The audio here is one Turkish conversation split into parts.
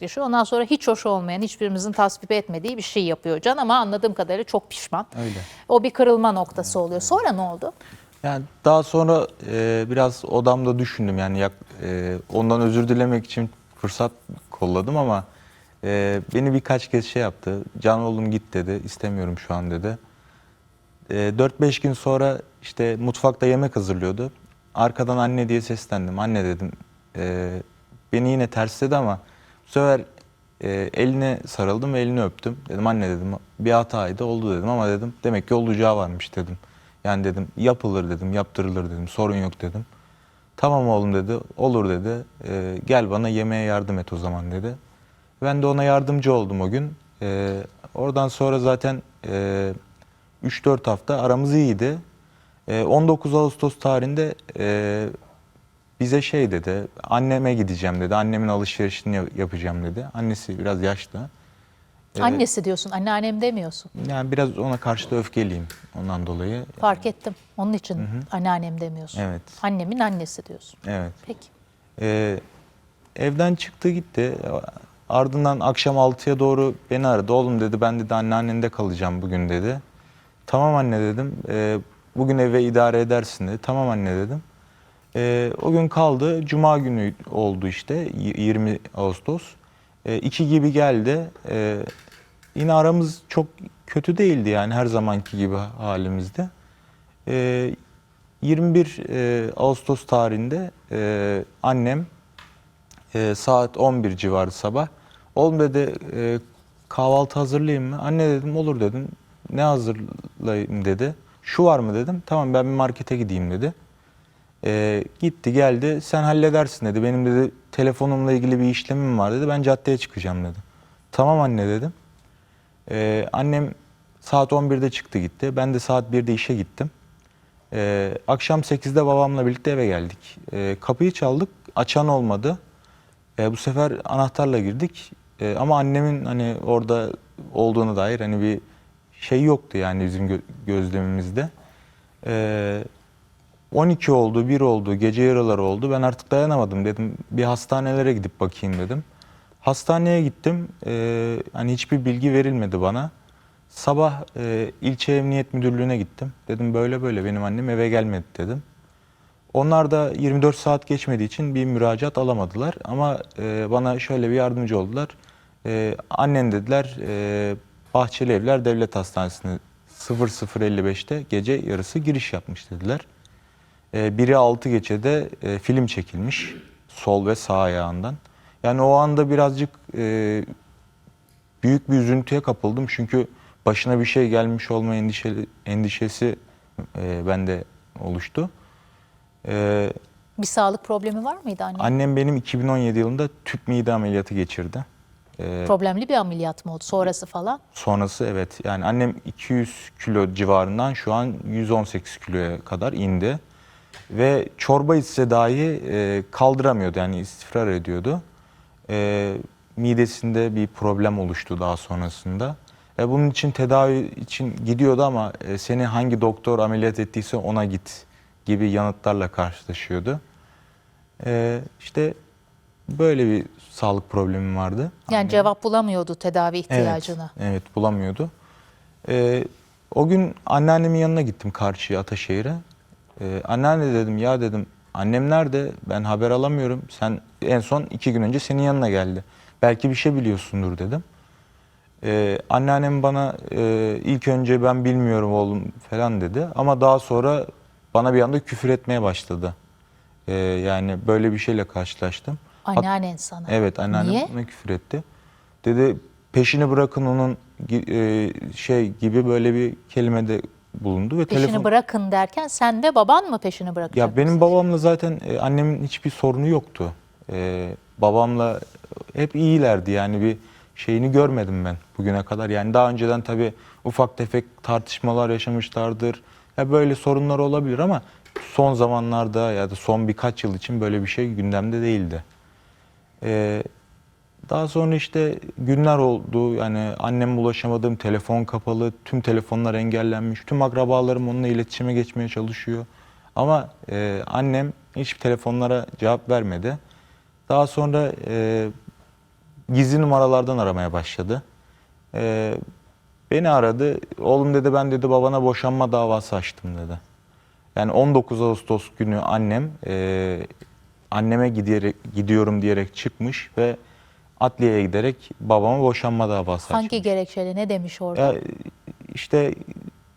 bir şey. Ondan sonra hiç hoş olmayan, hiçbirimizin tasvip etmediği bir şey yapıyor Can ama anladığım kadarıyla çok pişman. Öyle. O bir kırılma noktası oluyor. Sonra ne oldu? Yani daha sonra e, biraz odamda düşündüm yani yak- e, ondan özür dilemek için fırsat kolladım ama e, beni birkaç kez şey yaptı. Can oğlum git dedi. istemiyorum şu an dedi. E, 4-5 gün sonra işte mutfakta yemek hazırlıyordu. Arkadan anne diye seslendim. Anne dedim. E, beni yine tersledi ama bu sefer e, eline sarıldım ve elini öptüm. Dedim anne dedim bir hataydı oldu dedim ama dedim demek ki olacağı varmış dedim. Yani dedim yapılır dedim yaptırılır dedim sorun yok dedim. Tamam oğlum dedi olur dedi E, gel bana yemeğe yardım et o zaman dedi. Ben de ona yardımcı oldum o gün. E, oradan sonra zaten e, 3-4 hafta aramız iyiydi. E, 19 Ağustos tarihinde e, bize şey dedi, anneme gideceğim dedi, annemin alışverişini yap- yapacağım dedi. Annesi biraz yaşlı. E, Annesi diyorsun, anneannem demiyorsun. Yani biraz ona karşı da öfkeliyim ondan dolayı. Fark ettim. Onun için anneannem demiyorsun. Evet. Annemin annesi diyorsun. Evet. Peki. Ee, evden çıktı gitti. Ardından akşam 6'ya doğru beni aradı. Oğlum dedi ben dedi anneannende kalacağım bugün dedi. Tamam anne dedim. "Ee, bugün eve idare edersin dedi. Tamam anne dedim. Ee, o gün kaldı. Cuma günü oldu işte y- 20 Ağustos. Ee, iki gibi geldi. Ee, yine aramız çok kötü değildi yani her zamanki gibi halimizde. Ee, 21 e, Ağustos tarihinde e, annem e, saat 11 civarı sabah oğlum dedi e, kahvaltı hazırlayayım mı? Anne dedim olur dedim. Ne hazırlayayım dedi. Şu var mı dedim. Tamam ben bir markete gideyim dedi. E, gitti geldi sen halledersin dedi. Benim dedi telefonumla ilgili bir işlemim var dedi. Ben caddeye çıkacağım dedi. Tamam anne dedim. E, annem saat 11'de çıktı gitti. Ben de saat 1'de işe gittim. Ee, akşam 8'de babamla birlikte eve geldik. Ee, kapıyı çaldık, açan olmadı. Ee, bu sefer anahtarla girdik. Ee, ama annemin hani orada olduğuna dair hani bir şey yoktu yani bizim gö- gözlemimizde. Ee, 12 oldu, 1 oldu, gece yarıları oldu. Ben artık dayanamadım dedim. Bir hastanelere gidip bakayım dedim. Hastaneye gittim. Ee, hani hiçbir bilgi verilmedi bana. Sabah e, ilçe emniyet müdürlüğüne gittim. Dedim böyle böyle benim annem eve gelmedi dedim. Onlar da 24 saat geçmediği için bir müracaat alamadılar. Ama e, bana şöyle bir yardımcı oldular. E, annen dediler e, Bahçeli Evler Devlet Hastanesi'ne 00.55'te gece yarısı giriş yapmış dediler. E, biri 6 geçede e, film çekilmiş sol ve sağ ayağından. Yani o anda birazcık e, büyük bir üzüntüye kapıldım çünkü başına bir şey gelmiş olma endişeli, endişesi e, bende oluştu. E, Bir sağlık problemi var mıydı anne? annem benim 2017 yılında tüp mide ameliyatı geçirdi. E, Problemli bir ameliyat mı oldu? Sonrası falan? sonrası evet yani annem 200 kilo civarından şu an 118 kiloya kadar indi. Ve çorba içse dahi e, kaldıramıyordu yani istifrar ediyordu. E, midesinde bir problem oluştu daha sonrasında. E, bunun için tedavi için gidiyordu ama e, seni hangi doktor ameliyat ettiyse ona git gibi yanıtlarla karşılaşıyordu. E, işte böyle bir sağlık problemim vardı. Yani cevap bulamıyordu tedavi ihtiyacına. Evet, evet bulamıyordu. Ee, o gün anneannemin yanına gittim Karşıya, Ataşehir'e. Ee, anneanne dedim ya dedim annem nerede ben haber alamıyorum. Sen en son iki gün önce senin yanına geldi. Belki bir şey biliyorsundur dedim. Ee, anneannem bana e, ilk önce ben bilmiyorum oğlum falan dedi. Ama daha sonra bana bir anda küfür etmeye başladı. Ee, yani böyle bir şeyle karşılaştım. Anneannen sana. Evet anneannem Niye? bana küfür etti. Dedi peşini bırakın onun e, şey gibi böyle bir kelimede bulundu ve Peşini telefon bırakın derken sen ve baban mı peşini bırakacak? ya benim babamla zaten e, annemin hiçbir sorunu yoktu. E, babamla hep iyilerdi yani bir şeyini görmedim ben bugüne kadar. Yani daha önceden tabii ufak tefek tartışmalar yaşamışlardır. Ya böyle sorunlar olabilir ama son zamanlarda ya da son birkaç yıl için böyle bir şey gündemde değildi. Ee, daha sonra işte günler oldu. Yani anneme ulaşamadığım telefon kapalı, tüm telefonlar engellenmiş. Tüm akrabalarım onunla iletişime geçmeye çalışıyor. Ama e, annem hiç telefonlara cevap vermedi. Daha sonra e, gizli numaralardan aramaya başladı. Ee, beni aradı. Oğlum dedi ben dedi babana boşanma davası açtım dedi. Yani 19 Ağustos günü annem e, anneme gidiyorum diyerek çıkmış ve adliyeye giderek babama boşanma davası Hangi açmış. gerekçeyle ne demiş orada? Ya işte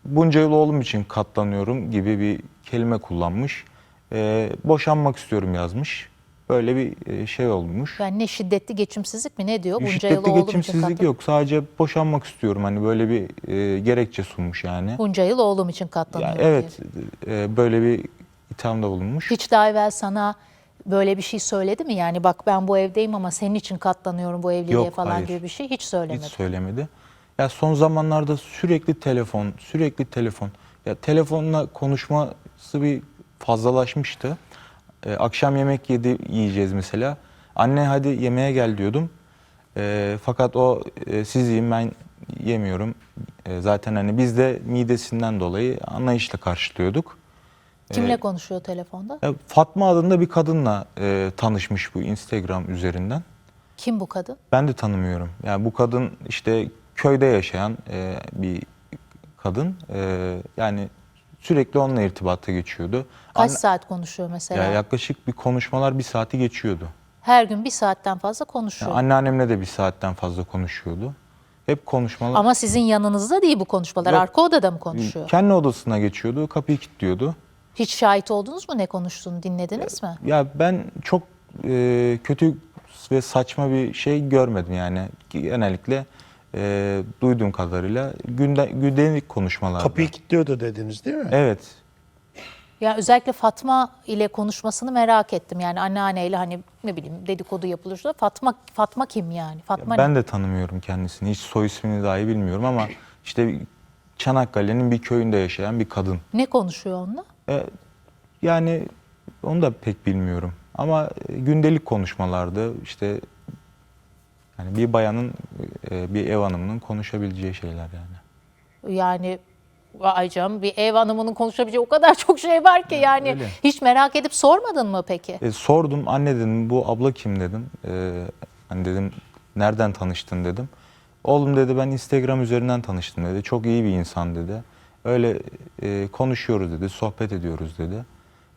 bunca yıl oğlum için katlanıyorum gibi bir kelime kullanmış. Ee, boşanmak istiyorum yazmış. Böyle bir e, şey olmuş. Yani ne şiddetli geçimsizlik mi ne diyor? Bunca yıl Şiddetli oğlum için geçimsizlik katlan- yok. Sadece boşanmak istiyorum. Hani böyle bir e, gerekçe sunmuş yani. Bunca yıl oğlum için Ya katlanıyorum evet e, böyle bir ithamda bulunmuş. Hiç daha evvel sana böyle bir şey söyledi mi? Yani bak ben bu evdeyim ama senin için katlanıyorum bu evliliğe Yok, falan hayır. gibi bir şey hiç söylemedi. Hiç söylemedi. Ya son zamanlarda sürekli telefon, sürekli telefon. Ya telefonla konuşması bir fazlalaşmıştı. Ee, akşam yemek yedi yiyeceğiz mesela. Anne hadi yemeğe gel diyordum. Ee, fakat o e, siz yiyin ben yemiyorum. Ee, zaten hani biz de midesinden dolayı anlayışla karşılıyorduk. Kimle Ee, konuşuyor telefonda? Ya Fatma adında bir kadınla e, tanışmış bu Instagram üzerinden. Kim bu kadın? Ben de tanımıyorum. Yani bu kadın işte köyde yaşayan e, bir kadın. E, yani sürekli onunla irtibata geçiyordu. Kaç Anne- saat konuşuyor mesela? ya yaklaşık bir konuşmalar bir saati geçiyordu. Her gün bir saatten fazla Yani konuşuyor. anneannemle de bir saatten fazla konuşuyordu. Hep konuşmalar. Ama sizin yanınızda değil bu konuşmalar. Yok. Arka odada mı konuşuyor? Kendi odasına geçiyordu, kapıyı kilitliyordu. Hiç şahit oldunuz mu ne konuştuğunu dinlediniz mi? Ya ben çok e, kötü ve saçma bir şey görmedim yani. Genellikle e, duyduğum kadarıyla günde, gündelik konuşmalarda. Kapıyı kilitliyordu dediniz değil mi? Evet. Ya özellikle Fatma ile konuşmasını merak ettim. Yani anneanneyle hani ne bileyim dedikodu yapılırsa Fatma Fatma kim yani? Fatma ben ne? de tanımıyorum kendisini. Hiç soy ismini dahi bilmiyorum ama işte Çanakkale'nin bir köyünde yaşayan bir kadın. Ne konuşuyor onunla? E, yani onu da pek bilmiyorum. Ama e, gündelik konuşmalarda işte yani bir bayanın e, bir ev hanımının konuşabileceği şeyler yani. Yani Ay canım bir ev hanımının konuşabileceği o kadar çok şey var ki yani öyle. hiç merak edip sormadın mı peki? E, sordum anne dedim bu abla kim dedim. E, hani dedim nereden tanıştın dedim. Oğlum dedi ben Instagram üzerinden tanıştım dedi. Çok iyi bir insan dedi. Öyle e, konuşuyoruz dedi, sohbet ediyoruz dedi.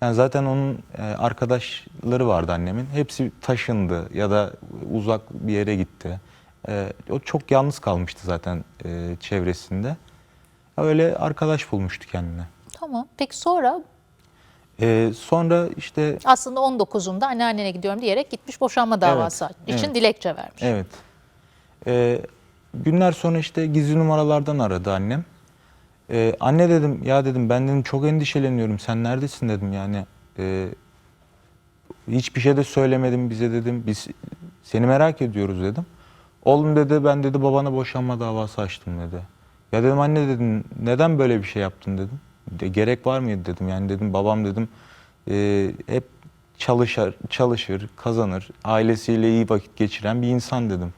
Yani zaten onun e, arkadaşları vardı annemin. Hepsi taşındı ya da uzak bir yere gitti. E, o çok yalnız kalmıştı zaten e, çevresinde. Öyle arkadaş bulmuştu kendine. Tamam. Peki sonra E, sonra işte aslında 19'unda anneannene gidiyorum diyerek gitmiş boşanma davası için evet. dilekçe vermiş. Evet. Ee, günler sonra işte gizli numaralardan aradı annem. Ee, anne dedim ya dedim ben dedim çok endişeleniyorum sen neredesin dedim yani. Ee, hiçbir şey de söylemedim bize dedim biz seni merak ediyoruz dedim. Oğlum dedi ben dedi babana boşanma davası açtım dedi. Ya dedim anne dedim neden böyle bir şey yaptın dedim. De, gerek var mıydı dedim yani dedim babam dedim e, hep çalışır, çalışır, kazanır, ailesiyle iyi vakit geçiren bir insan dedim.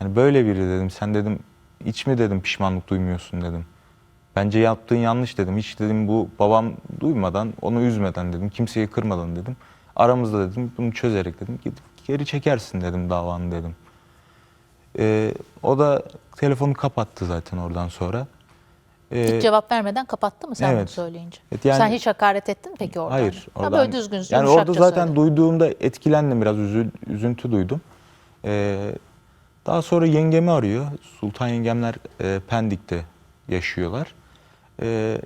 Yani böyle biri dedim. Sen dedim hiç mi dedim pişmanlık duymuyorsun dedim. Bence yaptığın yanlış dedim. Hiç dedim bu babam duymadan, onu üzmeden dedim. Kimseyi kırmadan dedim. Aramızda dedim bunu çözerek dedim. Gidip geri çekersin dedim davanı dedim. Ee, o da telefonu kapattı zaten oradan sonra. Ee, Hiç cevap vermeden kapattı mı sen bunu evet. söyleyince? Evet, yani- sen hiç hakaret ettin mi peki orada? Hayır. Ha, böyle düzgün, Yani orada zaten söyledin. duyduğumda etkilendim biraz üzül, üzüntü duydum. Ee, daha sonra yengemi arıyor. Sultan yengemler e, Pendik'te yaşıyorlar. Ee,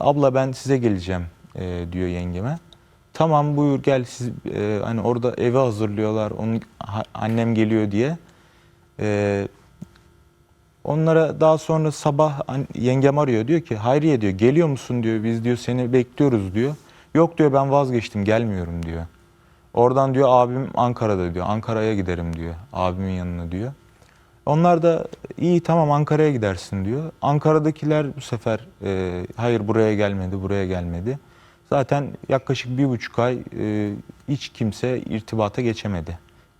abla ben size geleceğim e, diyor yengeme. Tamam buyur gel siz e, hani orada evi hazırlıyorlar. Onun annem geliyor diye. Ee, Onlara daha sonra sabah yengem arıyor diyor ki Hayriye diyor geliyor musun diyor biz diyor seni bekliyoruz diyor. Yok diyor ben vazgeçtim gelmiyorum diyor. Oradan diyor abim Ankara'da diyor Ankara'ya giderim diyor abimin yanına diyor. Onlar da iyi tamam Ankara'ya gidersin diyor. Ankara'dakiler bu sefer e, hayır buraya gelmedi buraya gelmedi. Zaten yaklaşık bir buçuk ay e, hiç kimse irtibata geçemedi.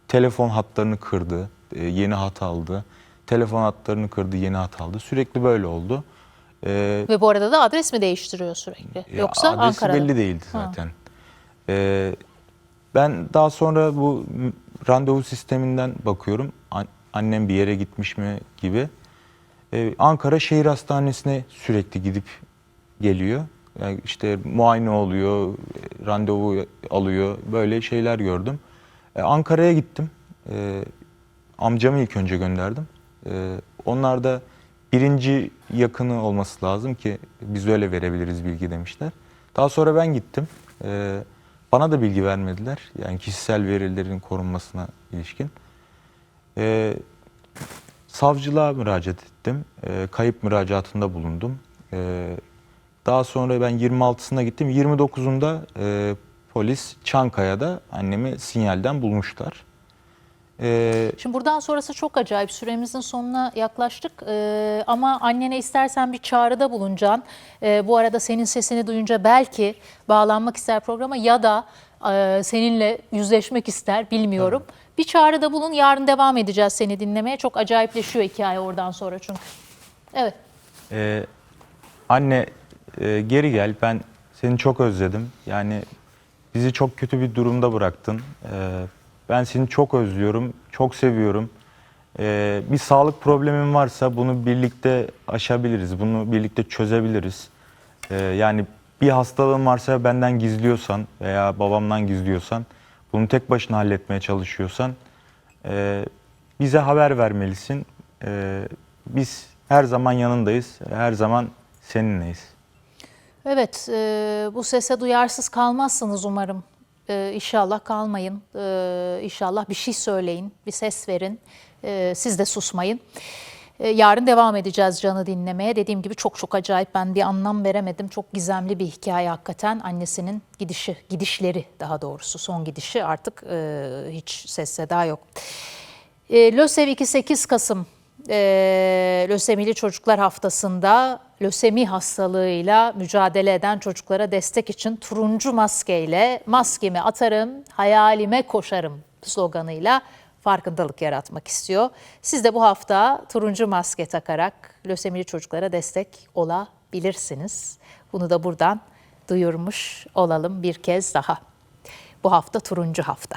Telefon hatlarını kırdı, e, yeni hat aldı. Telefon hatlarını kırdı, yeni hat aldı. Sürekli böyle oldu. E, Ve bu arada da adres mi değiştiriyor sürekli? Yoksa adresi Ankara'da. belli değildi zaten. E, ben daha sonra bu randevu sisteminden bakıyorum. An- annem bir yere gitmiş mi gibi. Ee, Ankara Şehir Hastanesi'ne sürekli gidip geliyor. Yani işte muayene oluyor, e, randevu alıyor. Böyle şeyler gördüm. Ee, Ankara'ya gittim. Ee, amcamı ilk önce gönderdim. Ee, onlar da birinci yakını olması lazım ki biz öyle verebiliriz bilgi demişler. Daha sonra ben gittim. Ee, bana da bilgi vermediler. Yani kişisel verilerin korunmasına ilişkin. Ee, savcılığa müracaat ettim. Ee, kayıp müracaatında bulundum. Ee, daha sonra ben 26'sına gittim. 29'unda e, polis Çankaya'da annemi sinyalden bulmuşlar. Ee, Şimdi buradan sonrası çok acayip. Süremizin sonuna yaklaştık. Ee, ama annene istersen bir çağrıda bulunacaksın. Ee, bu arada senin sesini duyunca belki bağlanmak ister programa ya da e, seninle yüzleşmek ister bilmiyorum. Bir çağrıda bulun. Yarın devam edeceğiz seni dinlemeye. Çok acayipleşiyor hikaye oradan sonra çünkü. Evet. Ee, anne e, geri gel ben seni çok özledim. Yani bizi çok kötü bir durumda bıraktın. Ee, ben seni çok özlüyorum, çok seviyorum. Ee, bir sağlık problemin varsa bunu birlikte aşabiliriz, bunu birlikte çözebiliriz. Ee, yani bir hastalığın varsa benden gizliyorsan veya babamdan gizliyorsan, bunu tek başına halletmeye çalışıyorsan e, bize haber vermelisin. Ee, biz her zaman yanındayız, her zaman seninleyiz. Evet, e, bu sese duyarsız kalmazsınız umarım. E, inşallah kalmayın. E, inşallah bir şey söyleyin, bir ses verin. E, siz de susmayın. E, yarın devam edeceğiz Can'ı dinlemeye. Dediğim gibi çok çok acayip. Ben bir anlam veremedim. Çok gizemli bir hikaye hakikaten. Annesinin gidişi, gidişleri daha doğrusu son gidişi artık e, hiç ses seda yok. E, LÖSEV 2-8 Kasım e, Lösemili Çocuklar Haftası'nda lösemi hastalığıyla mücadele eden çocuklara destek için turuncu maskeyle maskemi atarım, hayalime koşarım sloganıyla farkındalık yaratmak istiyor. Siz de bu hafta turuncu maske takarak lösemili çocuklara destek olabilirsiniz. Bunu da buradan duyurmuş olalım bir kez daha. Bu hafta turuncu hafta.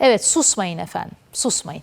Evet susmayın efendim, susmayın.